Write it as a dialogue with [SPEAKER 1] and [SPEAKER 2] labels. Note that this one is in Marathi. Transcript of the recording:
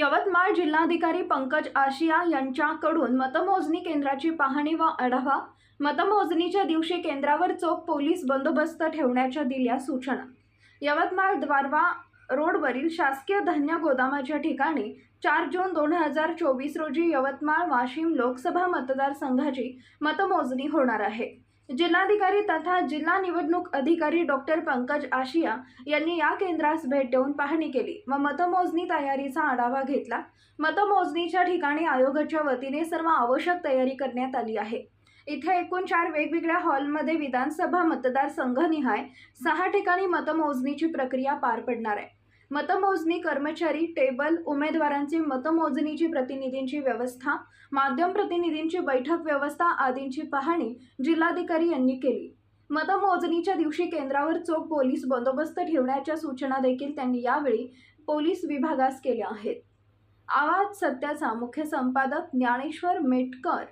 [SPEAKER 1] यवतमाळ जिल्हाधिकारी पंकज आशिया यांच्याकडून मतमोजणी केंद्राची पाहणी व आढावा. मतमोजणीच्या दिवशी केंद्रावर चोख पोलीस बंदोबस्त ठेवण्याच्या दिल्या सूचना. यवतमाळ द्वारवा रोडवरील शासकीय धान्य गोदामाच्या ठिकाणी चार जून दोन हजार चोवीस रोजी यवतमाळ वाशिम लोकसभा मतदारसंघाची मतमोजणी होणार आहे. जिल्हाधिकारी तथा जिल्हा निवडणूक अधिकारी डॉक्टर पंकज आशिया यांनी या केंद्रास भेट देऊन पाहणी केली व मतमोजणी तयारीचा आढावा घेतला. मतमोजणीच्या ठिकाणी आयोगाच्या वतीने सर्व आवश्यक तयारी करण्यात आली आहे. इथे एकूण चार वेगवेगळ्या हॉलमध्ये विधानसभा मतदारसंघनिहाय सहा ठिकाणी मतमोजणीची प्रक्रिया पार पडणार आहे. मतमोजणी कर्मचारी टेबल उमेदवारांची मतमोजणीची प्रतिनिधींची व्यवस्था माध्यम प्रतिनिधींची बैठक व्यवस्था आदींची पाहणी जिल्हाधिकारी यांनी केली. मतमोजणीच्या दिवशी केंद्रावर चोख पोलीस बंदोबस्त ठेवण्याच्या सूचना देखील त्यांनी यावेळी पोलीस विभागास केल्या आहेत. आवाज सत्याचा मुख्य संपादक ज्ञानेश्वर मेटकर.